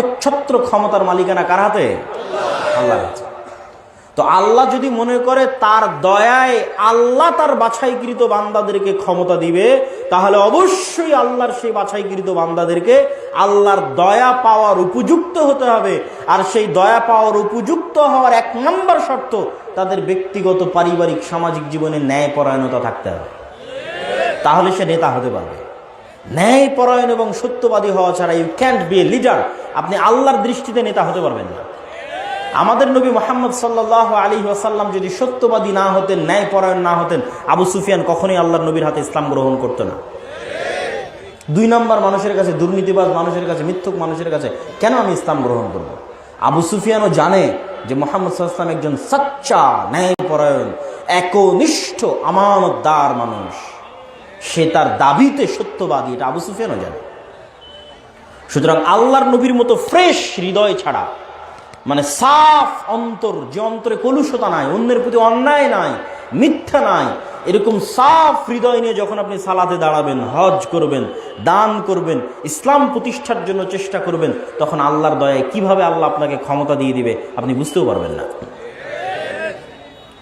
একচ্ছত্র ক্ষমতার মালিকানা কার হাতে? আল্লাহর হাতে। তো আল্লাহ যদি মনে করে তার দয়ায় আল্লাহ তার বাছাইকৃত বান্দাদেরকে ক্ষমতা দিবে, তাহলে অবশ্যই আল্লাহর সেই বাছাইকৃত বান্দাদেরকে আল্লাহর দয়া পাওয়ার উপযুক্ত হতে হবে। আর সেই দয়া পাওয়ার উপযুক্ত হওয়ার এক নম্বর শর্ত, তাদের ব্যক্তিগত, পারিবারিক, সামাজিক জীবনে ন্যায় পরায়ণতা থাকতে হবে। তাহলে সে নেতা হতে পারবে। ন্যায় পরায়ণ এবং সত্যবাদী হওয়া ছাড়া you can't be a leader আপনি আল্লাহর দৃষ্টিতে নেতা হতে পারবেন না। আমাদের নবী মোহাম্মদ সাল্লাহ আলী ওয়াসাল্লাম যদি সত্যবাদী না হতেন ন্যায় পরায়ণ না হতেন, আবু সুফিয়ান কখনোই আল্লাহর নবীর হাতে ইসলাম গ্রহণ করতো না। দুই নম্বর মানুষের কাছে, দুর্নীতিবাজ মানুষের কাছে, মিথ্যুক মানুষের কাছে কেন আমি ইসলাম গ্রহণ করব? আবু সুফিয়ানও জানে যে মোহাম্মদ সাল্লাম একজন সচ্চা, ন্যায়পরায়ণ, একনিষ্ঠ, আমানতদার মানুষ। সে তার দাবিতে সত্যবাদী, এটা আবু সুফিয়ানও জানে। সুতরাং আল্লাহর নবীর মতো ফ্রেশ হৃদয় ছাড়া মানে সাফ অন্তর, যে অন্তরে কলুষতা নাই, অন্যের প্রতি অন্যায় নাই, মিথ্যা নাই, এরকম সাফ হৃদয় নিয়ে যখন আপনি সালাতে দাঁড়াবেন, হজ করবেন, দান করবেন, ইসলাম প্রতিষ্ঠার জন্য চেষ্টা করবেন, তখন আল্লাহর দয়ায় কীভাবে আল্লাহ আপনাকে ক্ষমতা দিয়ে দিবে, আপনি বুঝতেও পারবেন না।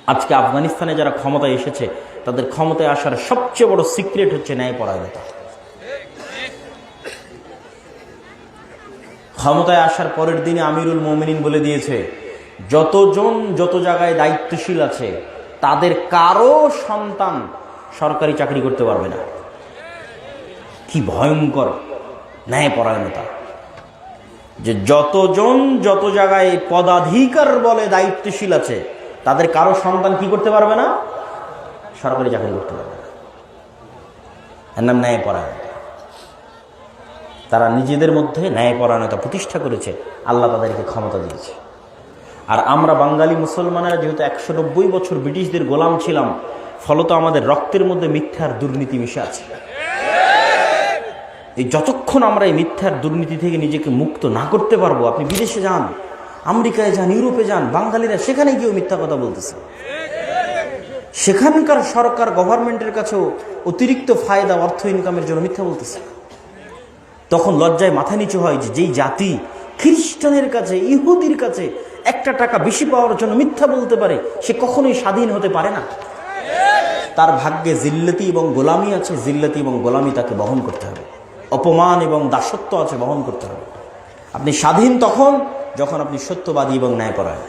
আজকে আফগানিস্তানে যারা ক্ষমতায় এসেছে, তাদের ক্ষমতায় আসার সবচেয়ে বড় সিক্রেট হচ্ছে ন্যায়পরায়ণতা। ক্ষমতায় আসার পরের দিনে আমিরুল মোমিনিন বলে দিয়েছে, যতজন যত জায়গায় দায়িত্বশীল আছে, তাদের কারও সন্তান সরকারি চাকরি করতে পারবে না। কি ভয়ঙ্কর ন্যায়পরায়ণতা। যে যতজন যত জায়গায় পদাধিকার বলে দায়িত্বশীল আছে তাদের কারও সন্তান কি করতে পারবে না? সরকারি চাকরি করতে পারবে না। এর নাম ন্যায়পরায়ণতা। তারা নিজেদের মধ্যে ন্যায়পরায়ণতা প্রতিষ্ঠা করেছে, আল্লাহ তাদেরকে ক্ষমতা দিয়েছে। আর আমরা বাঙালি মুসলমানেরা যেহেতু একশো নব্বই বছর ব্রিটিশদের গোলাম ছিলাম, ফলত আমাদের রক্তের মধ্যে মিথ্যার দুর্নীতি মিশে আছে। এই যতক্ষণ আমরা এই মিথ্যার দুর্নীতি থেকে নিজেকে মুক্ত না করতে পারব, আপনি বিদেশে যান আমেরিকায় যান, ইউরোপে যান, বাঙালিরা সেখানে গিয়েও মিথ্যা কথা বলতেছে। সেখানকার সরকার গভর্নমেন্টের কাছেও অতিরিক্ত ফায়দা, অর্থ, ইনকামের জন্য মিথ্যা বলতেছে। তখন লজ্জায় মাথা নিচু হয় যে যেই জাতি খ্রিস্টানের কাছে, ইহুদির কাছে একটা টাকা বেশি পাওয়ার জন্য মিথ্যা বলতে পারে, সে কখনোই স্বাধীন হতে পারে না। তার ভাগ্যে জিল্লতি এবং গোলামি আছে, জিল্লতি এবং গোলামি তাকে বহন করতে হবে। অপমান এবং দাসত্ব আছে, বহন করতে হবে। আপনি স্বাধীন তখন যখন আপনি সত্যবাদী এবং ন্যায়পরায়ণ।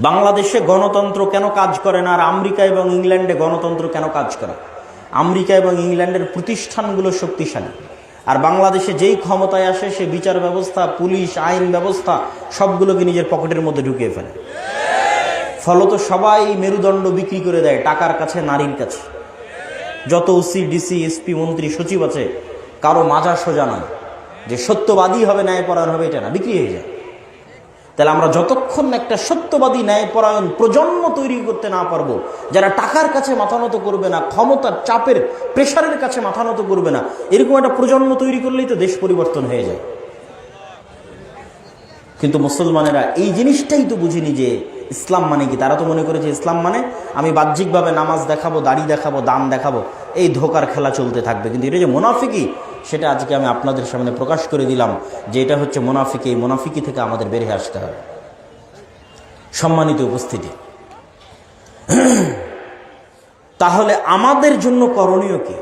বাংলাদেশে গণতন্ত্র কেন কাজ করে না, আর আমেরিকা এবং ইংল্যান্ডে গণতন্ত্র কেন কাজ করে? আমেরিকা এবং ইংল্যান্ডের প্রতিষ্ঠানগুলো শক্তিশালী। আর বাংলাদেশে যেই ক্ষমতায় আসে, সে বিচার ব্যবস্থা, পুলিশ, আইন ব্যবস্থা, সবগুলোকে নিজের পকেটের মধ্যে ঢুকিয়ে ফেলে। ফলত সবাই মেরুদণ্ড বিক্রি করে দেয় টাকার কাছে, নারীর কাছে। যত ওসি, ডিসি, এসপি, মন্ত্রী, সচিব আছে, কারও মাজা সোজা নয়। যে সত্যবাদী হবে, ন্যায়পরায়ণ হবে, এটা না, বিক্রি হয়ে যায়। তাহলে আমরা যতক্ষণ একটা সত্যবাদী, ন্যায়পরায়ণ প্রজন্ম তৈরি করতে না পারব, যারা টাকার কাছে মাথা নত করবে না, ক্ষমতার চাপের, প্রেশারের কাছে মাথা নত করবে না, এরকম একটা প্রজন্ম তৈরি করলেই তো দেশ পরিবর্তন হয়ে যায়। কিন্তু মুসলমানেরা এই জিনিসটাই তো বুঝিনি যে ইসলাম মানে কি? তারা তো মনে করে যে ইসলাম মানে আমি বাহ্যিকভাবে নামাজ দেখাবো, দাড়ি দেখাবো, দান দেখাবো, এই ধোকার খেলা চলতে থাকবে। কিন্তু এটা যে মোনাফিকি, সেটা আজকে আমি আপনাদের সামনে প্রকাশ করে দিলাম যে এটা হচ্ছে মোনাফিকি। এই মোনাফিকি থেকে আমাদের বেরিয়ে আসতে হবে। সম্মানিত উপস্থিতি। তাহলে আমাদের জন্য করণীয় কি?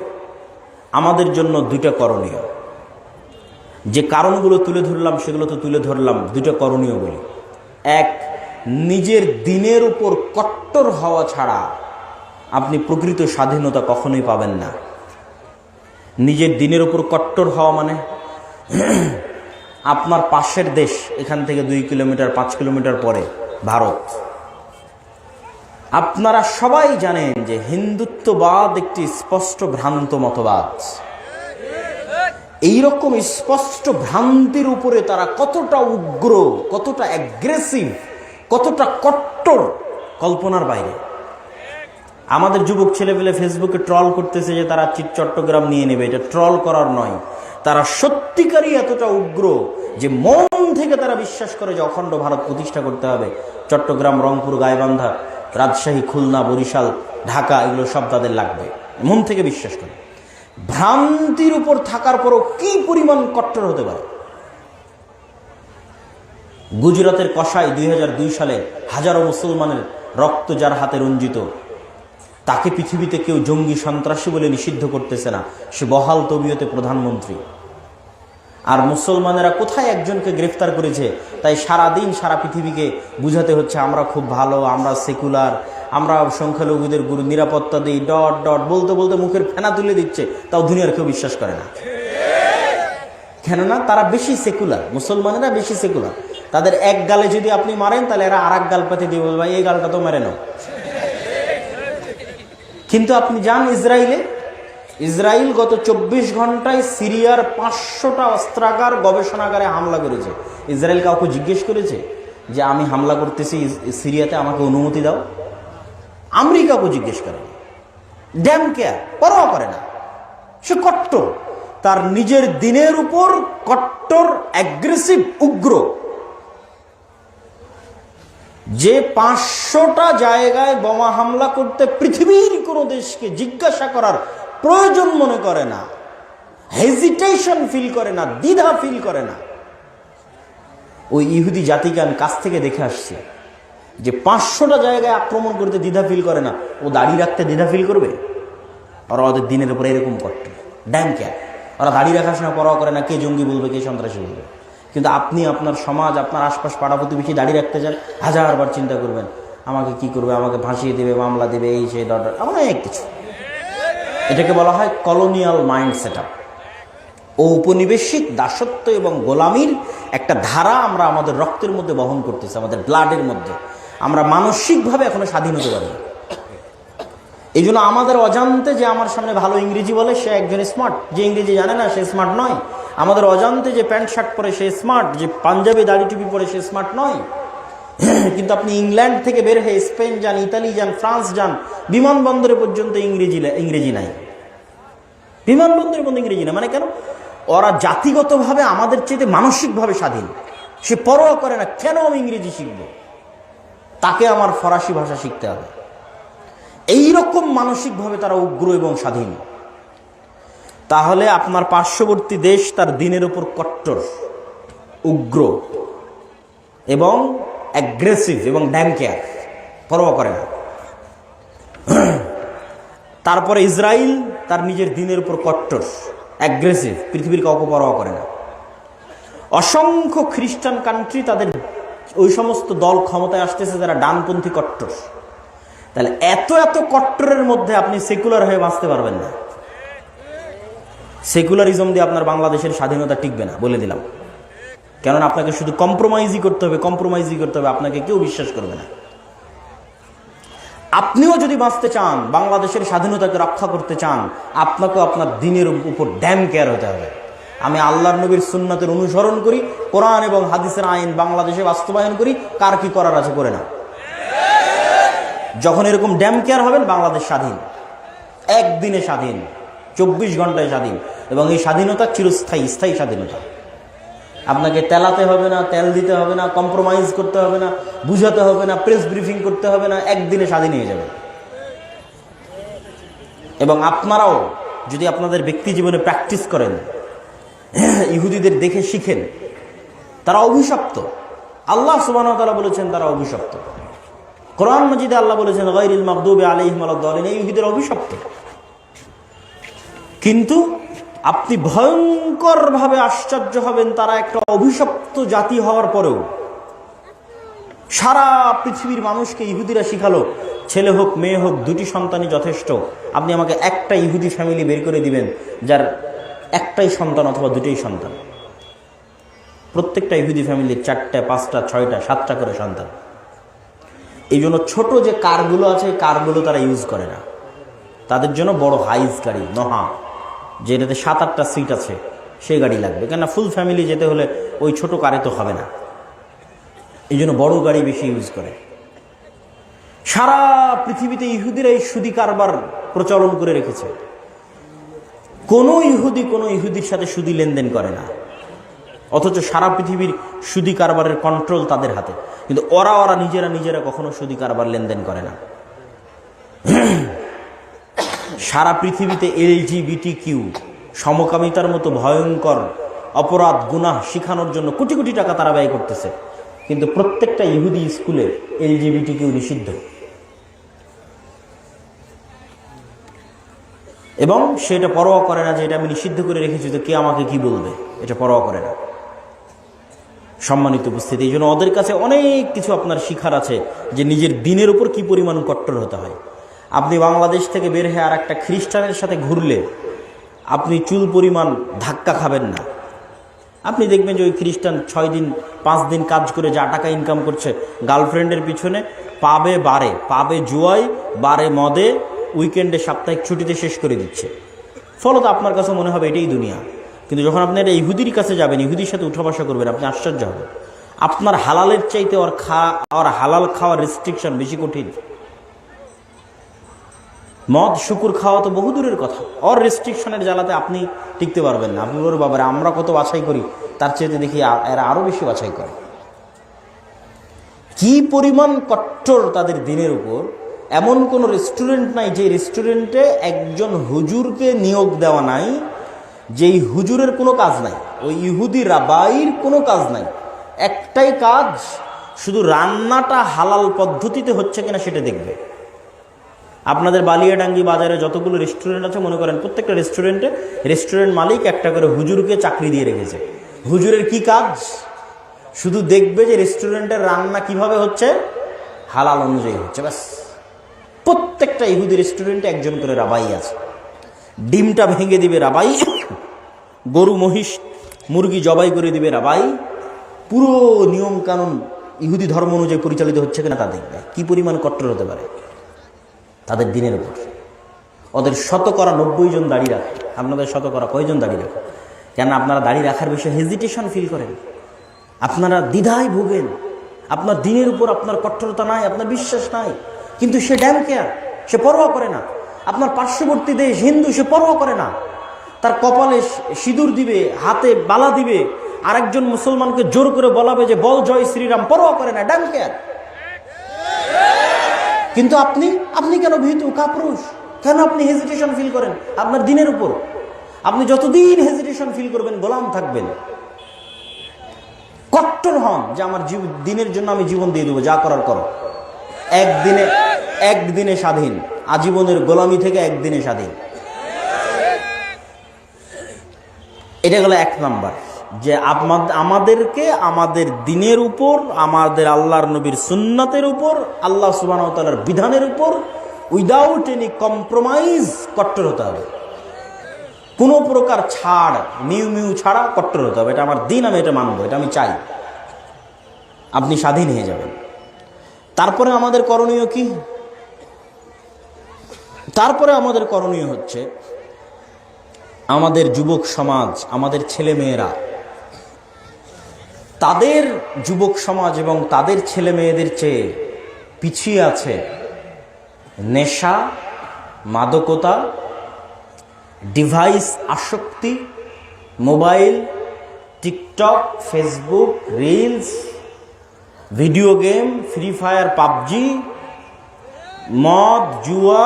আমাদের জন্য দুইটা করণীয়। যে কারণগুলো তুলে ধরলাম, সেগুলো তো তুলে ধরলাম দুটো করণীয় বলি। এক নিজের দিনের উপর কট্টর হওয়া ছাড়া আপনি প্রকৃত স্বাধীনতা কখনোই পাবেন না। নিজের দিনের উপর কট্টর হওয়া মানে আপনার পাশের দেশ এখান থেকে দুই কিলোমিটার, পাঁচ কিলোমিটার পরে ভারত। আপনারা সবাই জানেন যে হিন্দুত্ববাদ একটি স্পষ্ট ভ্রান্ত মতবাদ। এইরকম স্পষ্ট ভ্রান্তির উপরে তারা কতটা উগ্র, কতটা অ্যাগ্রেসিভ কতটা কট্টর কল্পনার বাইরে। আমাদের যুবক ছেলেপেলে ফেসবুকে ট্রল করতেছে যে তারা চিট চট্টগ্রাম নিয়ে নেবে, এটা ট্রল করার নয়। তারা সত্যিকারই এতটা উগ্র যে মন থেকে তারা বিশ্বাস করে যে অখণ্ড ভারত প্রতিষ্ঠা করতে হবে। চট্টগ্রাম, রংপুর, গাইবান্ধা, রাজশাহী, খুলনা, বরিশাল, ঢাকা, এগুলো সব তাদের লাগবে। মন থেকে বিশ্বাস করে। ভ্রান্তির উপর থাকার পরও কি পরিমাণ কট্টর হতে পারে? গুজরাতের কষাই দুই সালে হাজারো মুসলমানের রক্ত যার হাতে রঞ্জিত। তাকে পৃথিবীতে কেউ জঙ্গি সন্ত্রাসী বলে নিষিদ্ধ করতেছে না। সে বহাল তবিয়তে প্রধানমন্ত্রী। আর মুসলমানেরা কোথায় একজনকে গ্রেফতার করেছে? তাই সারা দিন সারা পৃথিবীকে বুঝাতে হচ্ছে, আমরা খুব ভালো, আমরা সেকুলার, আমরা সংখ্যালঘুদের গুরু, নিরাপত্তা দিই, ডট ডট, বলতে বলতে মুখের ফেনা তুলে দিচ্ছে। তাও দুনিয়ার কেউ বিশ্বাস করে না। কেননা তারা বেশি সেকুলার, মুসলমানেরা বেশি সেকুলার। তাদের এক গালে যদি আপনি মারেন, তাহলে এরা আর এক গাল পাতে দিয়ে বলবে এই গালটা তো মেরে নাও। কিন্তু আপনি যান ইসরায়েলে ইসরায়েল গত চব্বিশ ঘন্টায় সিরিয়ার পাঁচশোটা অস্ত্রাগার গবেষণাগারে হামলা করেছে। ইসরায়েল কাউকে জিজ্ঞেস করেছে যে, আমি হামলা করতেছি সিরিয়াতে আমাকে অনুমতি দাও? আমেরিকাকে জিজ্ঞেস করে। ড্যাম কেয়ার পরোয়া করে না। সে কট্টর। তার নিজের দিনের উপর কট্টর অ্যাগ্রেসিভ উগ্র। যে পাঁচশোটা জায়গায় বোমা হামলা করতে পৃথিবীর কোনো দেশকে জিজ্ঞাসা করার প্রয়োজন মনে করে না হেজিটেশন ফিল করে না, দ্বিধা ফিল করে না। ওই ইহুদি জাতিকে আমি কাছ থেকে দেখে আসছি, যে পাঁচশোটা জায়গায় আক্রমণ করতে দ্বিধা ফিল করে না, ও দাড়ি রাখতে দ্বিধা ফিল করবে? ওরা ওদের দিনের উপরে এরকম করত ড্যাম ক্যাপ ওরা দাড়ি রাখার সময় পরোয়া করে না, কে জঙ্গি বলবে, কে সন্ত্রাসী বলবে। কিন্তু আপনি আপনার সমাজ, আপনার আশপাশ পাড়া প্রতিবেশী দাঁড়িয়ে রাখতে চান, হাজারবার চিন্তা করবেন, আমাকে কি করবে, আমাকে ভাসিয়ে দেবে, মামলা দেবে, এই সেই দরকার, অনেক কিছু। এটাকে বলা হয় কলোনিয়াল মাইন্ড সেট আপ ঔপনিবেশিক দাসত্ব এবং গোলামির একটা ধারা আমরা আমাদের রক্তের মধ্যে বহন করতেছি, আমাদের ব্লাডের মধ্যে। আমরা মানসিকভাবে এখনও স্বাধীন হতে পারি। এই জন্য আমাদের অজান্তে যে আমার সামনে ভালো ইংরেজি বলে, সে একজন স্মার্ট যে ইংরেজি জানে না, সে স্মার্ট নয়। আমাদের অজান্তে যে প্যান্ট শার্ট পরে সে স্মার্ট যে পাঞ্জাবি দাড়ি টুপি পরে সে স্মার্ট নয়। কিন্তু আপনি ইংল্যান্ড থেকে বের হয়ে স্পেন যান, ইতালি যান, ফ্রান্স যান, বিমানবন্দরে পর্যন্ত ইংরেজি ইংরেজি নাই। বিমানবন্দরের মধ্যে ইংরেজি না মানে কেন? ওরা জাতিগতভাবে আমাদের চেয়ে মানসিকভাবে স্বাধীন। সে পরোয়া করে না, কেন আমি ইংরেজি শিখব? তাকে আমার ফরাসি ভাষা শিখতে হবে। এই রকম মানসিকভাবে তারা উগ্র এবং স্বাধীন। তাহলে আপনার পার্শ্ববর্তী দেশ তার দিনের উপর কট্টর, উগ্র এবং অ্যাগ্রেসিভ এবং ড্যামকেয়ার পরোয়া করে না। তারপরে ইসরায়েল তার নিজের দিনের উপর কট্টর অ্যাগ্রেসিভ পৃথিবীর কাউকে পরোয়া করে না। অসংখ্য খ্রিস্টান কান্ট্রি তাদের ওই সমস্ত দল ক্ষমতায় আসতেছে যারা ডানপন্থী কট্টর। তাহলে এত এত কট্টরের মধ্যে আপনি সেকুলার হয়ে বাঁচতে পারবেন না। সেকুলারিজম দিয়ে আপনার বাংলাদেশের স্বাধীনতা টিকবে না, বলে দিলাম। কেননা আপনাকে শুধু কম্প্রোমাইজই করতে হবে কম্প্রোমাইজই করতে হবে, আপনাকে কেউ বিশ্বাস করবে না। আপনিও যদি বাঁচতে চান, বাংলাদেশের স্বাধীনতাকে রক্ষা করতে চান, আপনাকেও আপনার দিনের উপর ড্যাম কেয়ার হতে হবে। আমি আল্লাহর নবীর সুন্নাতের অনুসরণ করি, কোরআন এবং হাদিসের আইন বাংলাদেশে বাস্তবায়ন করি, কার কি করার আছে করে না। যখন এরকম ড্যাম কেয়ার হবেন, বাংলাদেশ স্বাধীন। একদিনে স্বাধীন, চব্বিশ ঘন্টায় স্বাধীন। এবং এই স্বাধীনতা চিরস্থায়ী, স্থায়ী স্বাধীনতা। আপনাকে তেলাতে হবে না, তেল দিতে হবে না কম্প্রোমাইজ করতে হবে না, বুঝাতে হবে না প্রেস ব্রিফিং করতে হবে না, একদিনে স্বাধীন হয়ে যাবে। এবং আপনারাও যদি আপনাদের ব্যক্তি জীবনে প্র্যাকটিস করেন, ইহুদিদের দেখে শিখেন, তারা অভিশপ্ত। আল্লাহ সুবাহ বলেছেন, তারা অভিশপ্ত। কোরআন মজিদে আল্লাহ বলেছেন গৈরিল মকদুবে আলিহিম আলাদ্দালিন এই ইহুদির অভিশপ্ত। কিন্তু আপনি ভয়ঙ্করভাবে আশ্চর্য হবেন, তারা একটা অভিশপ্ত জাতি হওয়ার পরেও। সারা পৃথিবীর মানুষকে ইহুদিরা শিখালো, ছেলে হোক, মেয়ে হোক, দুটি সন্তানই যথেষ্ট। আপনি আমাকে একটা ইহুদি ফ্যামিলি বের করে দিবেন, যার একটাই সন্তান অথবা দুটোই সন্তান। প্রত্যেকটা ইহুদি ফ্যামিলির চারটা, পাঁচটা, ছয়টা, সাতটা করে সন্তান। এই জন্য ছোট যে কারগুলো আছে কারগুলো তারা ইউজ করে না। তাদের জন্য বড় হাইজ গাড়ি, নহা, যেটাতে সাত, আটটা সিট আছে, সেই গাড়ি লাগবে। কেননা ফুল ফ্যামিলি যেতে হলে ওই ছোট কারে তো হবে না। এই জন্য বড় গাড়ি বেশি ইউজ করে। সারা পৃথিবীতে ইহুদিরা এই সুদি কারবার প্রচলন করে রেখেছে। কোনো ইহুদি কোনো ইহুদির সাথে সুদি লেনদেন করে না। অথচ সারা পৃথিবীর সুদি কারবারের কন্ট্রোল তাদের হাতে। কিন্তু ওরা ওরা নিজেরা নিজেরা কখনো সুদি কারবার লেনদেন করে না। সারা পৃথিবীতে এলজিবিটি কিউ সমকামিতার মতো ভয়ঙ্কর অপরাধ, গুনাহ শিখানোর জন্য কোটি কোটি টাকা তারা ব্যয় করতেছে। কিন্তু প্রত্যেকটা ইহুদি স্কুলে এলজিবিটি কিউ নিষিদ্ধ। এবং সেটা পরোয়া করে না যে এটা আমি নিষিদ্ধ করে রেখেছি, তো কে আমাকে কি বলবে? এটা পরোয়া করে না। সম্মানিত উপস্থিতি। এই জন্য ওদের কাছে অনেক কিছু আপনার শিখার আছে যে নিজের দিনের উপর কি পরিমাণ কট্টর হতে হয়। আপনি বাংলাদেশ থেকে বের হয়ে আর একটা খ্রিস্টানের সাথে ঘুরলে আপনি চুল পরিমাণ ধাক্কা খাবেন না। আপনি দেখবেন যে ওই খ্রিস্টান ছয় দিন, পাঁচ দিন কাজ করে যা টাকা ইনকাম করছে গার্লফ্রেন্ডের পিছনে পাবে বারে, পাবে জুয়াই বারে মদে উইকেন্ডে সাপ্তাহিক ছুটিতে শেষ করে দিচ্ছে। ফলত আপনার কাছে মনে হবে এটাই দুনিয়া। কিন্তু যখন আপনি একটা ইহুদির কাছে যাবেন, ইহুদির সাথে উঠা বসা করবেন, আপনি আশ্চর্য হবেন। আপনার হালালের চাইতে ওর খা, ওর হালাল খাওয়ার রেস্ট্রিকশন বেশি কঠিন। মদ, শুকুর খাওয়া তো বহু দূরের কথা। অর রেস্ট্রিকশনের জ্বালাতে আপনি টিকতে পারবেন না। আপনি ওর বাবারে, আমরা কত বাছাই করি। তার চাইতে দেখি এরা আরও বেশি বাছাই করে। কি পরিমাণ কট্টর তাদের দিনের উপর, এমন কোনো রেস্টুরেন্ট নাই যে রেস্টুরেন্টে একজন হুজুরকে নিয়োগ দেওয়া নাই যেই হুজুরের কোনো কাজ নাই, ওই ইহুদি রাবাইর কোনো কাজ নাই। একটাই কাজ, শুধু রান্নাটা হালাল পদ্ধতিতে হচ্ছে কিনা সেটা দেখবে। আপনাদের বালিয়াডাঙ্গি বাজারে যতগুলো রেস্টুরেন্ট আছে, মনে করেন প্রত্যেকটা রেস্টুরেন্টে রেস্টুরেন্ট মালিক একটা করে হুজুরকে চাকরি দিয়ে রেখেছে। হুজুরের কি কাজ? শুধু দেখবে যে রেস্টুরেন্টের রান্না কীভাবে হচ্ছে? হালাল অনুযায়ী হচ্ছে, ব্যাস। প্রত্যেকটা ইহুদি রেস্টুরেন্টে একজন করে রাবাই আছে। ডিমটা ভেঙে দিবে রাবাই। গরু, মহিষ, মুরগি জবাই করে দিবে রাবাই পুরো নিয়ম কানুন ইহুদি ধর্ম অনুযায়ী পরিচালিত হচ্ছে কিনা তা দেখবে। কি পরিমাণ কট্টর হতে পারে? তাদের দিনের উপর। ওদের শতকরা নব্বই জন দাঁড়িয়ে রাখে। আপনাদের শতকরা কয়জন দাঁড়িয়ে রাখে? কেন আপনারা দাঁড়িয়ে রাখার বিষয়ে হেজিটেশন ফিল করেন। আপনারা দ্বিধায় ভোগেন। আপনার দিনের উপর আপনার কঠোরতা নাই, আপনার বিশ্বাস নাই। কিন্তু সে ড্যাম কেয়ার সে পরোয়া করে না। আপনার পার্শ্ববর্তী দেশ হিন্দু, সে পরোয়া করে না। তার কপালে সিঁদুর দিবে, হাতে বালা দিবে, আরেকজন মুসলমানকে জোর করে বলাবে যে, বল জয় শ্রীরাম, পরোয়া করে না কেয়ার কিন্তু আপনি আপনি কেন ভীতু কাপুরুষ? কেন আপনি হেজিটেশন ফিল করেন? আপনার দিনের উপর। আপনি যতদিন হেজিটেশন ফিল করবেন, গোলাম থাকবেন। কট্টর হন যে, আমার দিনের জন্য আমি জীবন দিয়ে দেবো, যা করার করো। একদিনে একদিনে স্বাধীন। আজীবনের গোলামি থেকে একদিনে স্বাধীন। এটা গেল এক নাম্বার, যে আমাদ- আমাদেরকে আমাদের দিনের উপর, আমাদের আল্লাহর নবীর সুন্নাতের উপর, আল্লাহ সুবাহ বিধানের উপর উইদাউট এনি কম্প্রোমাইজ কট্টর হতে হবে। কোনো প্রকার ছাড়, মিউ মিউ ছাড়া কট্টর হতে হবে। এটা আমার দিন, আমি এটা মানবো, এটা আমি চাই। আপনি স্বাধীন হয়ে যাবেন। তারপরে আমাদের করণীয় কি? তারপরে আমাদের করণীয় হচ্ছে আমাদের যুবক সমাজ, আমাদের ছেলে মেয়েরা তাদের যুবক সমাজ এবং তাদের ছেলে মেয়েদের চেয়ে পিছিয়ে আছে নেশা, মাদকতা, ডিভাইস আসক্তি, mobile, TikTok, Facebook, reels, video game, free fire, PUBG, মদ, জুয়া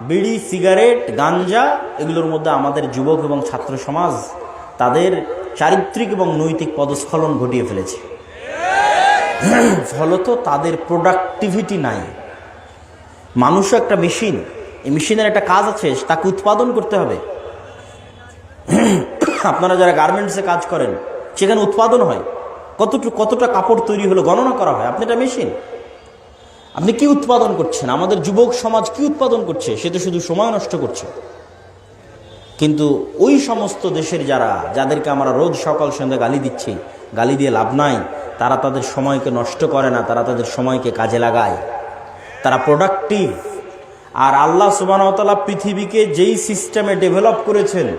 বিড়ি, সিগারেট, গাঞ্জা এগুলোর মধ্যে আমাদের যুবক এবং ছাত্র সমাজ তাদের চারিত্রিক এবং নৈতিক পদস্খলন ঘটিয়ে ফেলেছে। ফলত তাদের প্রোডাক্টিভিটি নাই। মানুষও একটা মেশিন এই মেশিনের একটা কাজ আছে, তাকে উৎপাদন করতে হবে। আপনারা যারা গার্মেন্টসে কাজ করেন, সেখানে উৎপাদন হয়। কতটুকু, কতটা কাপড় তৈরি হলো গণনা করা হয়? আপনি এটা মেশিন আপনি কি উৎপাদন করছেন? আমাদের যুবক সমাজ কি উৎপাদন করছে? সে তো শুধু সময় নষ্ট করছে। কিন্তু ওই সমস্ত দেশের যারা, যাদেরকে আমরা রোজ সকাল সন্ধ্যা গালি দিচ্ছি, গালি দিয়ে লাভ নাই, তারা তাদের সময়কে নষ্ট করে না, তারা তাদের সময়কে কাজে লাগায়। তারা প্রোডাক্টিভ আর আল্লাহ সুবাহতালা পৃথিবীকে যেই সিস্টেমে ডেভেলপ করেছেন,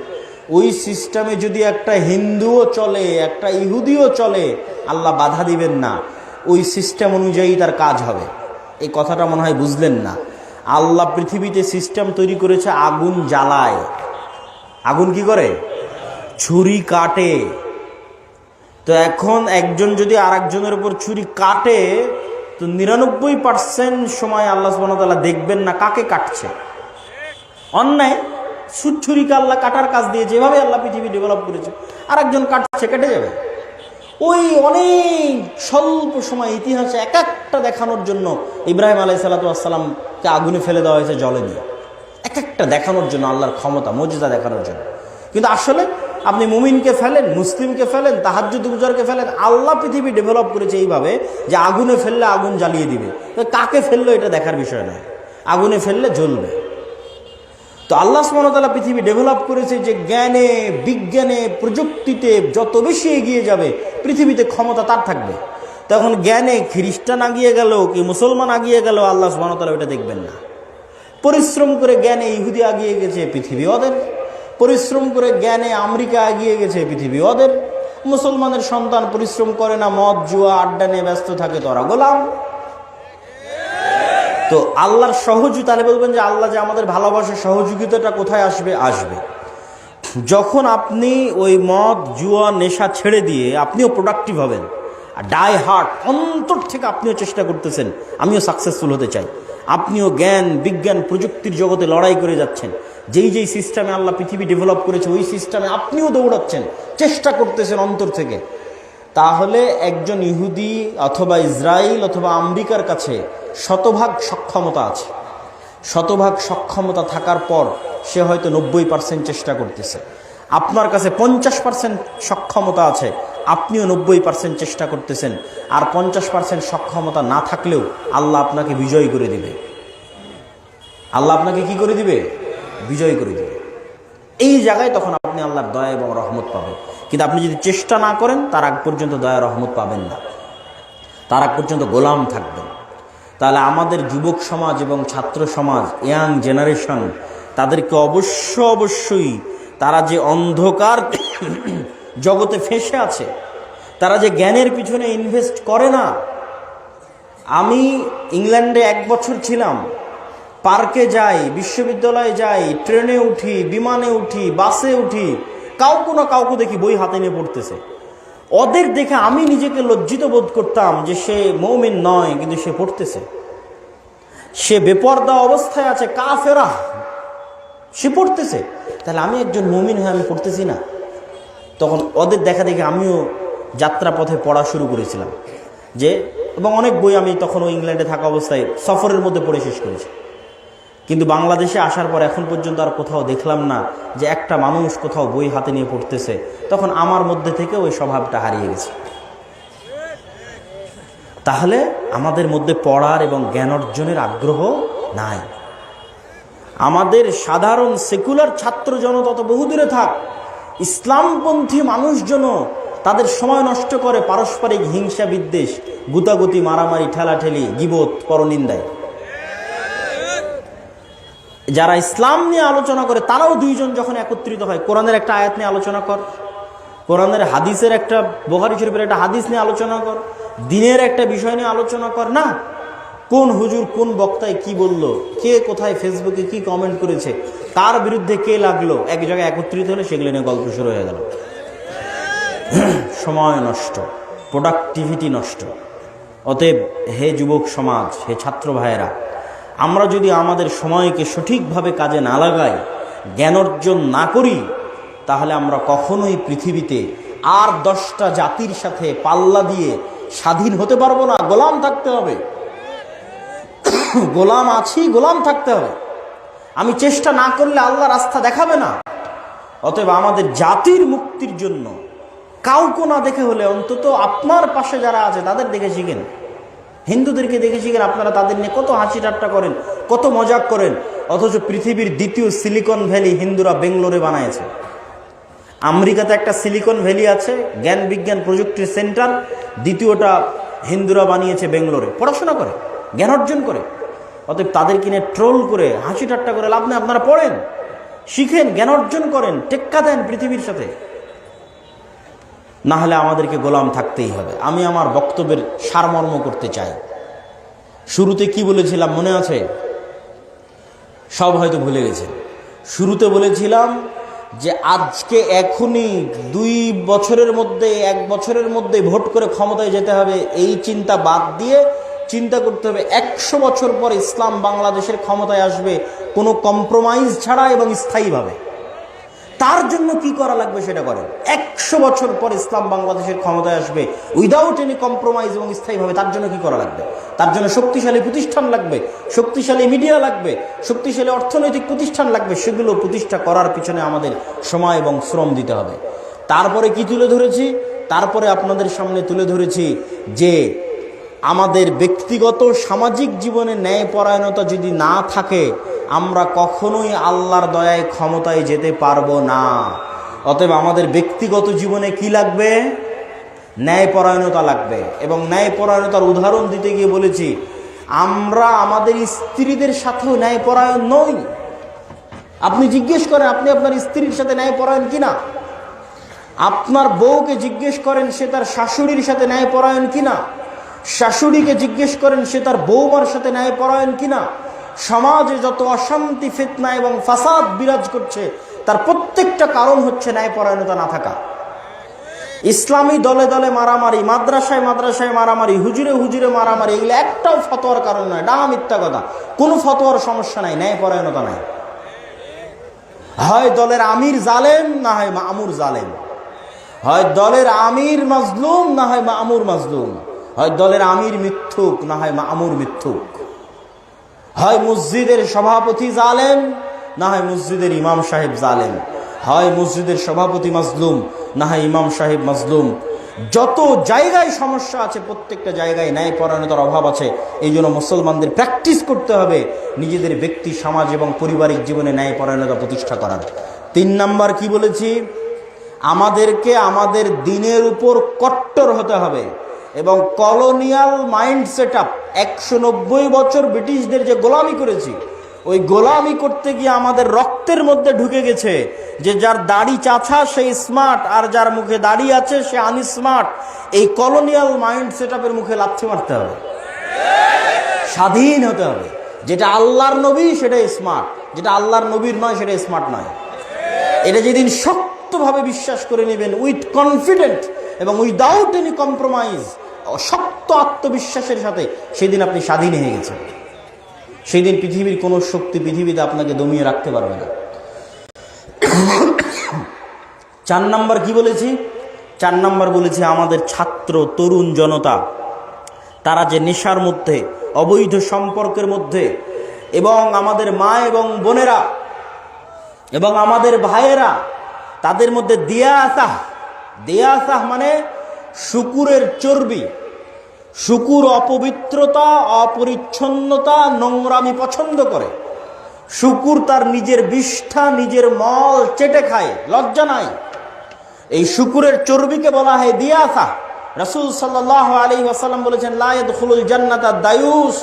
ওই সিস্টেমে যদি একটা হিন্দুও চলে, একটা ইহুদিও চলে, আল্লাহ বাধা দিবেন না। ওই সিস্টেম অনুযায়ী তার কাজ হবে। এই কথাটা মনে হয় বুঝলেন না। আল্লাহ পৃথিবীতে সিস্টেম তৈরি করেছে আগুন জ্বালায়। আগুন কি করে? ছুরি কাটে। তো এখন একজন যদি আর একজনের উপর ছুরি কাটে, তো নিরানব্বই পার্সেন্ট সময় আল্লাহ সুবাহতাল্লাহ দেখবেন না কাকে কাটছে। অন্যায় সুদ ছুরিকে আল্লাহ কাটার কাজ দিয়ে যেভাবে আল্লাহ পৃথিবী ডেভেলপ করেছে। আর একজন কাটছে, কেটে যাবে। ওই অনেক স্বল্প সময় ইতিহাসে এক একটা দেখানোর জন্য ইব্রাহিম আলাই সাল্লাতামকে আগুনে ফেলে দেওয়া হয়েছে জলে দিয়ে। এক একটা দেখানোর জন্য আল্লাহর ক্ষমতা, মর্যাদা দেখানোর জন্য। কিন্তু আসলে আপনি মুমিনকে ফেলেন, মুসলিমকে ফেলেন তাহাজুদ গুজারকে ফেলেন, আল্লাহ পৃথিবী ডেভেলপ করেছে এইভাবে যে আগুনে ফেললে আগুন জ্বালিয়ে দিবে। কাকে ফেলল এটা দেখার বিষয় নয়। আগুনে ফেললে জ্বলবে। তো আল্লাহ সুমনতালা পৃথিবী ডেভেলপ করেছে যে জ্ঞানে, বিজ্ঞানে, প্রযুক্তিতে যত বেশি এগিয়ে যাবে, পৃথিবীতে ক্ষমতা তার থাকবে। তখন জ্ঞানে খ্রিস্টান আগিয়ে গেল কি মুসলমান আগিয়ে গেল, আল্লাহ সুমনতালা ওটা দেখবেন না। পরিশ্রম করে জ্ঞানে ইহুদি আগিয়ে গেছে, পৃথিবী ওদের। পরিশ্রম করে জ্ঞানে আমেরিকা এগিয়ে গেছে, পৃথিবী ওদের। মুসলমানের সন্তান পরিশ্রম করে না, মদ, জুয়া, আড্ডা নিয়ে ব্যস্ত থাকে, তোরা গোলাম। তো আল্লাহর সহযোগী, তাহলে বলবেন যে আল্লাহ যে আমাদের ভালোবাসার সহযোগিতাটা কোথায় আসবে? আসবে। যখন আপনি ওই মদ, জুয়া, নেশা ছেড়ে দিয়ে আপনিও প্রোডাক্টিভ হবেন, আর ডাই হার্ট অন্তর থেকে আপনিও চেষ্টা করতেছেন, আমিও সাকসেসফুল হতে চাই। আপনিও জ্ঞান, বিজ্ঞান প্রযুক্তির জগতে লড়াই করে যাচ্ছেন। যেই যেই সিস্টেমে আল্লাহ পৃথিবী ডেভেলপ করেছে, ওই সিস্টেমে আপনিও দৌড়াচ্ছেন, চেষ্টা করতেছেন অন্তর থেকে। তাহলে একজন ইহুদি অথবা ইসরায়েল অথবা আমেরিকার কাছে শতভাগ সক্ষমতা আছে। শতভাগ সক্ষমতা থাকার পর সে হয়তো নব্বই পার্সেন্ট চেষ্টা করতেছে। আপনার কাছে পঞ্চাশ পার্সেন্ট সক্ষমতা আছে, আপনিও নব্বই পার্সেন্ট চেষ্টা করতেছেন। আর পঞ্চাশ পার্সেন্ট সক্ষমতা না থাকলেও আল্লাহ আপনাকে বিজয় করে দিবে। আল্লাহ আপনাকে কি করে দিবে? বিজয় করে দিবে। এই জায়গায় তখন আপনি আল্লাহর দয়া এবং রহমত পাবেন। কিন্তু আপনি যদি চেষ্টা না করেন, তার আগ পর্যন্ত দয়া রহমত পাবেন না। তার আগ পর্যন্ত গোলাম থাকবেন। তাহলে আমাদের যুবক সমাজ এবং ছাত্র সমাজ, ইয়াং জেনারেশন, তাদেরকে অবশ্য অবশ্যই তারা যে অন্ধকার জগতে ফেসে আছে, তারা যে জ্ঞানের পিছনে ইনভেস্ট করে না, আমি ইংল্যান্ডে এক বছর ছিলাম। পার্কে যাই, বিশ্ববিদ্যালয়ে যাই, ট্রেনে উঠি, বিমানে উঠি, বাসে উঠি কাউকে না কাউকে দেখি বই হাতে নিয়ে পড়তেছে। ওদের দেখে আমি নিজেকে লজ্জিত বোধ করতাম যে সে মৌমিন নয়, কিন্তু সে পড়তেছে। সে বেপর্দা অবস্থায় আছে, কাফেরা। সে পড়তেছে। তাহলে আমি একজন মমিন হয়ে আমি পড়তেছি না। তখন ওদের দেখা দেখে আমিও যাত্রা পথে পড়া শুরু করেছিলাম। যে, এবং অনেক বই আমি তখন ইংল্যান্ডে থাকা অবস্থায় সফরের মধ্যে পড়ে শেষ করেছি। কিন্তু বাংলাদেশে আসার পর এখন পর্যন্ত আর কোথাও দেখলাম না যে একটা মানুষ কোথাও বই হাতে নিয়ে পড়তেছে। তখন আমার মধ্যে থেকে ওই স্বভাবটা হারিয়ে গেছে। তাহলে আমাদের মধ্যে পড়ার এবং জ্ঞান অর্জনের আগ্রহ নাই। আমাদের সাধারণ সেকুলার ছাত্র জনতা তো বহুদূরে থাক। ইসলামপন্থী মানুষজন তাদের সময় নষ্ট করে পারস্পরিক হিংসা বিদ্বেষ, গুতাগুতি, মারামারি, ঠেলাঠেলি, গিবত, পরনিন্দায়। যারা ইসলাম নিয়ে আলোচনা করে, তারাও দুইজন যখন একত্রিত হয়, কোরআনের একটা আয়াত নিয়ে আলোচনা কর, কোরআনের হাদিসের একটা বোহারি শরীফের একটা হাদিস নিয়ে আলোচনা কর, দিনের একটা বিষয় নিয়ে আলোচনা কর, না। কোন হুজুর কোন বক্তায় কি বলল, কে কোথায় ফেসবুকে কি কমেন্ট করেছে, তার বিরুদ্ধে কে লাগল, এক জায়গায় একত্রিত হলে সেগুলো নিয়ে গল্প শুরু হয়ে গেল। সময় নষ্ট প্রোডাক্টিভিটি নষ্ট। অতএব হে যুবক সমাজ, হে ছাত্র ভাইয়েরা আমরা যদি আমাদের সময়কে সঠিকভাবে কাজে না লাগাই, জ্ঞান অর্জন না করি, তাহলে আমরা কখনোই পৃথিবীতে আর দশটা জাতির সাথে পাল্লা দিয়ে স্বাধীন হতে পারব না। গোলাম থাকতে হবে। গোলাম আছি, গোলাম থাকতে হবে। আমি চেষ্টা না করলে আল্লাহ রাস্তা দেখাবে না। অতএব আমাদের জাতির মুক্তির জন্য কাউকে না দেখে হলে অন্তত আপনার পাশে যারা আছে, তাদের দেখে শিখেন। হিন্দুদেরকে দেখে শিখেন আপনারা তাদের নিয়ে কত হাসি ঠাট্টা করেন, কত মজাক করেন, অথচ পৃথিবীর দ্বিতীয় সিলিকন ভ্যালি হিন্দুরা বেঙ্গলোরে বানিয়েছে। আমেরিকাতে একটা সিলিকন ভ্যালি আছে, জ্ঞান বিজ্ঞান প্রযুক্তির সেন্টার, দ্বিতীয়টা হিন্দুরা বানিয়েছে বেঙ্গলোরে। পড়াশোনা করে, জ্ঞান অর্জন করে। অতএব তাদের কিনে ট্রোল করে, হাসি ঠাট্টা করে লাভ নেই, আপনারা পড়েন, শিখেন, জ্ঞান অর্জন করেন, টেক্কা দেন পৃথিবীর সাথে। না হলে আমাদেরকে গোলাম থাকতেই হবে। আমি আমার বক্তব্যের সারমর্ম করতে চাই। শুরুতে কি বলেছিলাম মনে আছে? সব হয়তো ভুলে গেছে শুরুতে বলেছিলাম যে আজকে এখনই দুই বছরের মধ্যে, এক বছরের মধ্যে ভোট করে ক্ষমতায় যেতে হবে, এই চিন্তা বাদ দিয়ে চিন্তা করতে হবে একশো বছর পর ইসলাম বাংলাদেশের ক্ষমতায় আসবে, কোনো কম্প্রোমাইজ ছাড়া এবং স্থায়ীভাবে। তার জন্য কি করা লাগবে সেটা করেন একশো বছর পর ইসলাম বাংলাদেশের ক্ষমতায় আসবে উইদাউট এনি কম্প্রোমাইজ এবং স্থায়ীভাবে তার জন্য কি করা লাগবে? তার জন্য শক্তিশালী প্রতিষ্ঠান লাগবে, শক্তিশালী মিডিয়া লাগবে, শক্তিশালী অর্থনৈতিক প্রতিষ্ঠান লাগবে, সেগুলো প্রতিষ্ঠা করার পিছনে আমাদের সময় এবং শ্রম দিতে হবে। তারপরে কি তুলে ধরেছি? তারপরে আপনাদের সামনে তুলে ধরেছি যে আমাদের ব্যক্তিগত সামাজিক জীবনে ন্যায়পরায়ণতা যদি না থাকে আমরা কখনোই আল্লাহর দয়ায় ক্ষমতায় যেতে পারব না। অতএব আমাদের ব্যক্তিগত জীবনে কি লাগবে? ন্যায়পরায়ণতা লাগবে। এবং ন্যায়পরায়ণতার উদাহরণ দিতে গিয়ে বলেছি, আমরা আমাদের স্ত্রীদের সাথেও ন্যায়পরায়ণ নই। আপনি জিজ্ঞেস করেন, আপনি আপনার স্ত্রীর সাথে ন্যায়পরায়ণ কিনা? আপনার বউকে জিজ্ঞেস করেন, সে তার শাশুড়ির সাথে ন্যায়পরায়ণ কিনা? শাশুড়িকে জিজ্ঞেস করেন, সে তার বৌমার সাথে ন্যায়পরায়ণ কিনা? সমাজে যত অশান্তি, ফিতনা এবং ফাসাদ বিরাজ করছে, তার প্রত্যেকটা কারণ হচ্ছে ন্যায়পরায়ণতা না থাকা। ইসলামী দলে দলে মারামারি, মাদ্রাসায় মাদ্রাসায় মারামারি, হুজুরে হুজুরে মারামারি, এগুলো একটাও ফতোয়ার কারণ নয় ডাহা মিথ্যা কথা। কোনো ফতোয়ার সমস্যা নাই, ন্যায়পরায়ণতা নাই। হয় দলের আমির জালেম, না হয় মামুর জালেম। হয় দলের আমির মাজলুম, না হয় মামুর মাজলুম। হয় দলের আমির মিথ্যুক, না হয় মামুর মিথ্যুক। হয় মসজিদের সভাপতি জালেম, না হয় মসজিদের ইমাম সাহেব জালেম। হয় মসজিদের সভাপতি মাজলুম, না হয় ইমাম সাহেব মাজলুম। যত জায়গায় সমস্যা আছে, প্রত্যেকটা জায়গায় ন্যায় পরায়ণতার অভাব আছে। এই জন্য মুসলমানদের প্র্যাকটিস করতে হবে নিজেদের ব্যক্তি, সমাজ এবং পারিবারিক জীবনে ন্যায় পরায়ণতা প্রতিষ্ঠা করার। তিন নাম্বার কি বলেছি? আমাদেরকে আমাদের দিনের উপর কট্টর হতে হবে। এবং কলোনিয়াল মাইন্ড সেট আপ বছর ব্রিটিশদের যে গোলামি করেছি, ওই গোলামি করতে গিয়ে আমাদের রক্তের মধ্যে ঢুকে গেছে যে যার দাড়ি চাছা, সে স্মার্ট আর যার মুখে দাড়ি আছে, সে আনস্মার্ট এই কলোনিয়াল মাইন্ড সেট আপের মুখে লাথি মারতে হবে। স্বাধীন হতে হবে। যেটা আল্লাহর নবী, সেটা স্মার্ট যেটা আল্লাহর নবীর নয়, সেটা স্মার্ট নয়। এটা যেদিন শক্তভাবে বিশ্বাস করে নেবেন উইথ কনফিডেন্ট এবং উইদাউট এনি কম্প্রোমাইজ শক্ত আত্মবিশ্বাসের সাথে সেদিন আপনি স্বাধীন হয়ে গেছেন। সেই দিন পৃথিবীর কোনো শক্তি পৃথিবীতে আপনাকে দমিয়ে রাখতে পারবে না। চার নাম্বার কি বলেছি? চার নাম্বার বলেছি আমাদের ছাত্র, তরুণ জনতা, তারা যে নেশার মধ্যে, অবৈধ সম্পর্কের মধ্যে, এবং আমাদের মা এবং বোনেরা, এবং আমাদের ভাইয়েরা, তাদের মধ্যে দিয়াসাহ দিয়াসাহ মানে শুকুরের চর্বি। শুকুর অপবিত্রতা, অপরিচ্ছন্নতা নোংরামি পছন্দ করে। শুকুর তার নিজের বিষ্ঠা, নিজের মল চেটে খায়, লজ্জা নাই। এই শুকুরের চর্বিকে বলা হয় দিয়াসা রাসূল সাল্লাহ আলী ওয়াসাল্লাম বলেছেন লায়েদ খুলুল জান্নাতা দায়ুস।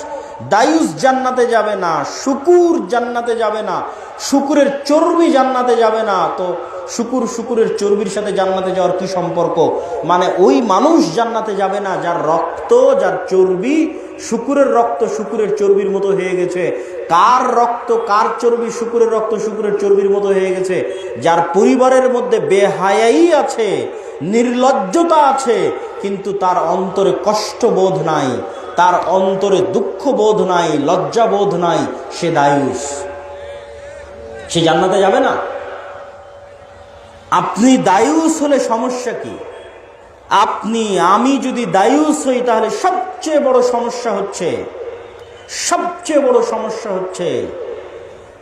দায়ুস জান্নাতে যাবে না, শুকুর জান্নাতে যাবে না, শুকুরের চর্বি জান্নাতে যাবে না। তো শুকুর শুকুরের চর্বির সাথে জান্নাতে যাওয়ার কি সম্পর্ক? মানে ওই মানুষ জান্নাতে যাবে না যার রক্ত, যার চর্বি শুকুরের রক্ত শুকুরের চর্বির মতো হয়ে গেছে। কার রক্ত, কার চর্বি শুকুরের রক্ত, শুকুরের চর্বির মতো হয়ে গেছে? যার পরিবারের মধ্যে বেহায়াই আছে, নির্লজ্জতা আছে, কিন্তু তার অন্তরে কষ্ট বোধ নাই, তার অন্তরে দুঃখ বোধ নাই লজ্জা বোধ নাই, সে দায়ুস। সে জান্নাতে যাবে না? আপনি দায়ুস হলে সমস্যা কি? আপনি, আমি যদি দায়ুস হই, তাহলে সবচেয়ে বড় সমস্যা হচ্ছে, সবচেয়ে বড় সমস্যা হচ্ছে,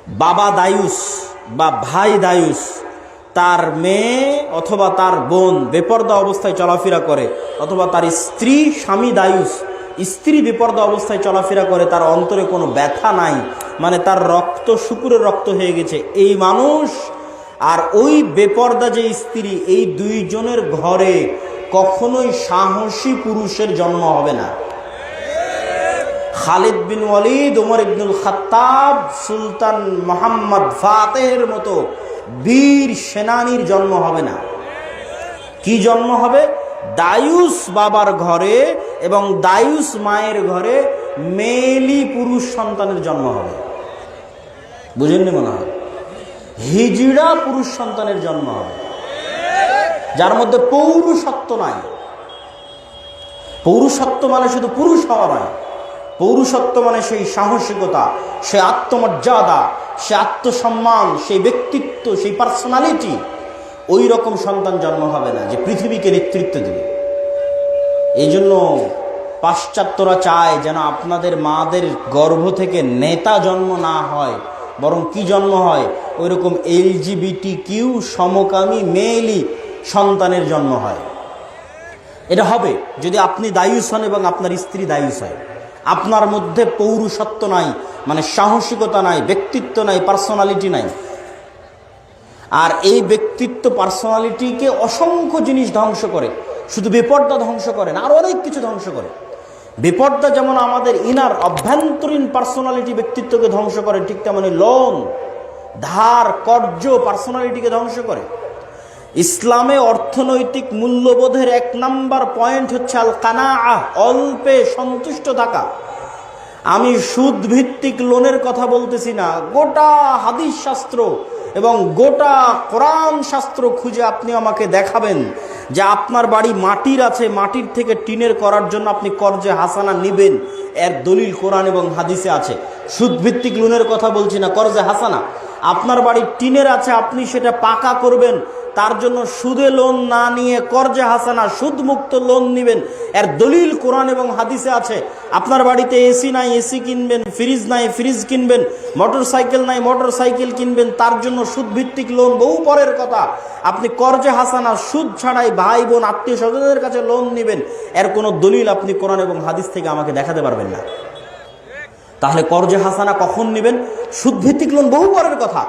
বাবা দায়ুস বা ভাই দায়ুস, তার মেয়ে অথবা তার বোন বেপর্দা অবস্থায় চলাফেরা করে, অথবা তার স্ত্রী, স্বামী দায়ুস, স্ত্রী বিপর্দা অবস্থায় চলাফেরা করে, তার অন্তরে কোনো ব্যথা নাই মানে তার রক্ত, শুকুরের রক্ত হয়ে গেছে, এই মানুষ আর ওই বেপর্দা যে স্ত্রী, এই দুইজনের ঘরে কখনোই সাহসী পুরুষের জন্ম হবে না। খালিদ বিন ওয়ালিদ, ওমর ইবনুল খাত্তাব, সুলতান মোহাম্মদ ফাতেহের মতো বীর সেনানির জন্ম হবে না। কি জন্ম হবে? দায়ুস বাবার ঘরে এবং দায়ুস মায়ের ঘরে মেলি পুরুষ সন্তানের জন্ম হবে। বুঝেননি মনে হয়? হিজড়া পুরুষ সন্তানের জন্ম হবে। যার মধ্যে পৌরুষত্ব নাই। পৌরুষত্ব মানে শুধু পুরুষ হওয়া নয়। পৌরুষত্ব মানে সেই সাহসিকতা, সে আত্মমর্যাদা, সে আত্মসম্মান, সেই ব্যক্তিত্ব, সেই পার্সোনালিটি ওই রকম সন্তান জন্ম হবে না যে পৃথিবীকে নেতৃত্ব দেবে। এই জন্য পাশ্চাত্যরা চায় যেন আপনাদের মাদের গর্ভ থেকে নেতা জন্ম না হয়, বরং কি জন্ম হয়? ওই রকম এলজিবিটি কিউ সমকামী মেয়েলি সন্তানের জন্ম হয়। এটা হবে যদি আপনি দায়ুস হন এবং আপনার স্ত্রী দায়ুস হয়। আপনার মধ্যে পৌরুষত্ব নাই মানে সাহসিকতা নাই, ব্যক্তিত্ব নাই পার্সোনালিটি নাই। আর এই ব্যক্তিত্ব পার্সোনালিটিকে অসংখ্য জিনিস ধ্বংস করে। শুধু বেপর্দা ধ্বংস করে না, আর অনেক কিছু ধ্বংস করে। বেপর্দা যেমন আমাদের ইনার অভ্যন্তরীণ পার্সোনালিটি ব্যক্তিত্বকে ধ্বংস করে, ঠিক তেমনি লোন ধার কর্য পার্সোনালিটিকে ধ্বংস করে। ইসলামে অর্থনৈতিক মূল্যবোধের এক নাম্বার পয়েন্ট হচ্ছে আল কানা অল্পে সন্তুষ্ট থাকা। আমি সুদ ভিত্তিক লোনের কথা বলতেছি না, গোটা হাদিস শাস্ত্র এবং গোটা কোরআন শাস্ত্র খুঁজে আপনি আমাকে দেখাবেন যে আপনার বাড়ি মাটির আছে, মাটির থেকে টিনের করার জন্য আপনি কর্জে হাসানা নিবেন, এর দলিল কোরআন এবং হাদিসে আছে। সুদ ভিত্তিক লোনের কথা বলছি না, কর্জে হাসানা। আপনার বাড়ি টিনের আছে, আপনি সেটা পাকা করবেন। তার জন্য সুদে লোন না নিয়ে কর্জে হাসানা, সুদমুক্ত লোন নেবেন। এর দলিল কোরআন এবং হাদিসে আছে। আপনার বাড়িতে এসি নাই এসি কিনবেন ফ্রিজ নাই ফ্রিজ কিনবেন মোটর সাইকেল নাই মোটর সাইকেল কিনবেন, তার জন্য সুদ ভিত্তিক লোন বহু পরের কথা। আপনি কর্জে হাসানা, সুদ ছাড়াই ভাই, বোন আত্মীয় স্বজনদের কাছে লোন নেবেন। এর কোনো দলিল আপনি কোরআন এবং হাদিস থেকে আমাকে দেখাতে পারবেন না। তাহলে কর্জে হাসানা কখন নেবেন? সুদভিত্তিক লোন বহু পরের কথা।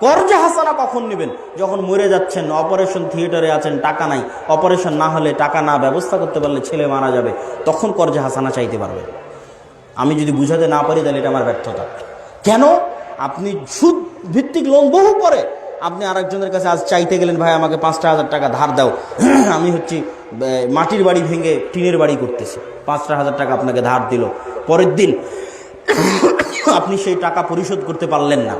কর্জে হাসানা কখন নেবেন? যখন মরে যাচ্ছেন অপারেশন থিয়েটারে আছেন, টাকা নাই। অপারেশন না হলে টাকা না, ব্যবস্থা করতে পারলে ছেলে মারা যাবে। তখন কর্জে হাসানা চাইতে পারবেন আমি যদি বুঝাতে না পারি, তাহলে এটা আমার ব্যর্থতা। কেন? আপনি সুদ ভিত্তিক লোন বহু পরে। আপনি আরেকজনের কাছে আজ চাইতে গেলেন, ভাই, আমাকে পাঁচটা হাজার টাকা ধার দাও। আমি হচ্ছি মাটির বাড়ি ভেঙে টিনের বাড়ি করতেছি। পাঁচটা হাজার টাকা আপনাকে ধার দিল। পরের দিন আপনি সেই টাকা পরিশোধ করতে পারলেন না।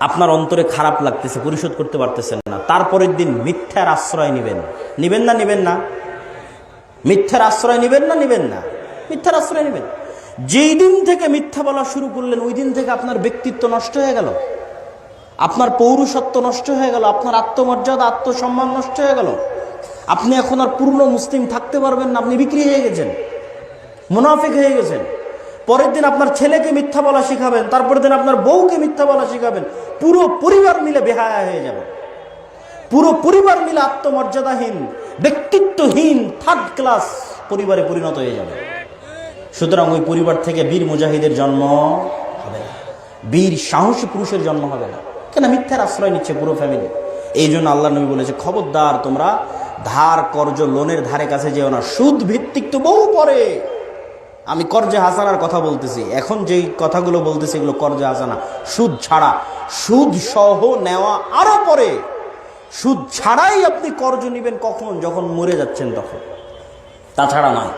আপনার অন্তরে খারাপ লাগতেছে, পরিশোধ করতে পারতেছেন না। তারপরের দিন মিথ্যার আশ্রয় নেবেন। নেবেন না নেবেন না। মিথ্যার আশ্রয় নেবেন না নেবেন না। মিথ্যার আশ্রয় নেবেন। যেই দিন থেকে মিথ্যা বলা শুরু করলেন, ওই দিন থেকে আপনার ব্যক্তিত্ব নষ্ট হয়ে গেল। আপনার পৌরুষত্ব নষ্ট হয়ে গেল। আপনার আত্মমর্যাদা, আত্মসম্মান নষ্ট হয়ে গেল। আপনি এখন আর পূর্ণ মুসলিম থাকতে পারবেন না। আপনি বিক্রি হয়ে গেছেন। মুনাফিক হয়ে গেছেন। পরের দিন আপনার ছেলেকে মিথ্যা বলা শিখাবেন, তারপরের দিন আপনার বউকে মিথ্যা বলা শিখাবেন, পুরো পরিবার মিলে বেহায়া হয়ে যাবে। পুরো পরিবার মিলে আত্মমর্যাদাহীন, ব্যক্তিত্বহীন থার্ড ক্লাস পরিবারে পরিণত হয়ে যাবে। সুতরাং ওই পরিবার থেকে বীর মুজাহিদের জন্ম হবে না। বীর সাহসী পুরুষের জন্ম হবে না। কেন মিথ্যার আশ্রয় নিচ্ছে পুরো ফ্যামিলি এই জন্য আল্লাহ নবী বলেছে, খবরদার, তোমরা ধার, কর্জ, লোনের ধারে কাছে যেও না। সুদ ভিত্তিক তো বহু পরে আমি কর্জে হাসানার কথা বলতেছি। এখন যেই কথাগুলো বলতেছি এগুলো কর্জে হাসানা। সুদ ছাড়া। সুদ সহ নেওয়া আরও পরে। সুদ ছাড়াই আপনি কর্জ নেবেন কখন? যখন মরে যাচ্ছেন তখন। তাছাড়া নয়।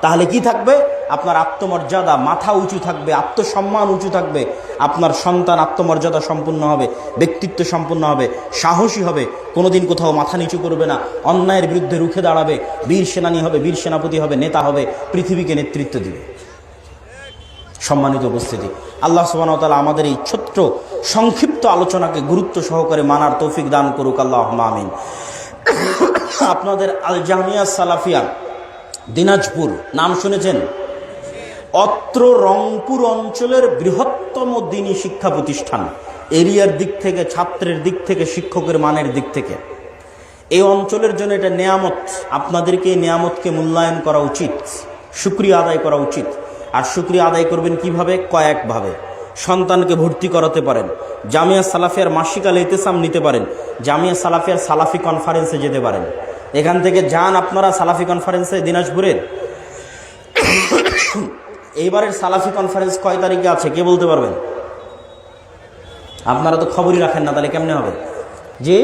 তাহলে কি থাকবে? আপনার আত্মমর্যাদা মাথা উঁচু থাকবে, আত্মসম্মান উঁচু থাকবে, আপনার সন্তান আত্মমর্যাদা সম্পূর্ণ হবে, ব্যক্তিত্ব সম্পূর্ণ হবে, সাহসী হবে, কোনোদিন কোথাও মাথা নিচু করবে না, অন্যায়ের বিরুদ্ধে রুখে দাঁড়াবে, বীর সেনানী হবে, বীর সেনাপতি হবে, নেতা হবে, পৃথিবীকে নেতৃত্ব দিবে। সম্মানিত উপস্থিতি, আল্লাহ সুবাহতালা আমাদের এই ছোট্ট, সংক্ষিপ্ত আলোচনাকে গুরুত্ব সহকারে মানার তৌফিক দান করুক আল্লাহ আমিন। আপনাদের আল জামিয়া সালাফিয়া দিনাজপুর, নাম শুনেছেন? অত্র রংপুর অঞ্চলের বৃহত্তম দিনী শিক্ষা প্রতিষ্ঠান, এরিয়ার দিক থেকে, ছাত্রের দিক থেকে, শিক্ষকের মানের দিক থেকে। এই অঞ্চলের জন্য এটা নেয়ামত। আপনাদেরকে এই নেয়ামতকে মূল্যায়ন করা উচিত, সুক্রিয়া আদায় করা উচিত। আর সুক্রিয়া আদায় করবেন কীভাবে? কয়েকভাবে। সন্তানকে ভর্তি করাতে পারেন, জামিয়া সালাফিয়ার মাসিকাল এতেসাম নিতে পারেন, জামিয়া সালাফিয়ার সালাফি কনফারেন্সে যেতে পারেন। এখান থেকে যান আপনারা সালাফি কনফারেন্সে দিনাজপুরের। এইবারের সালাফি কনফারেন্স কয় তারিখে আছে, কে বলতে পারবেন? আপনারা তো খবরই রাখেন না, তাহলে কেমনে হবে? যে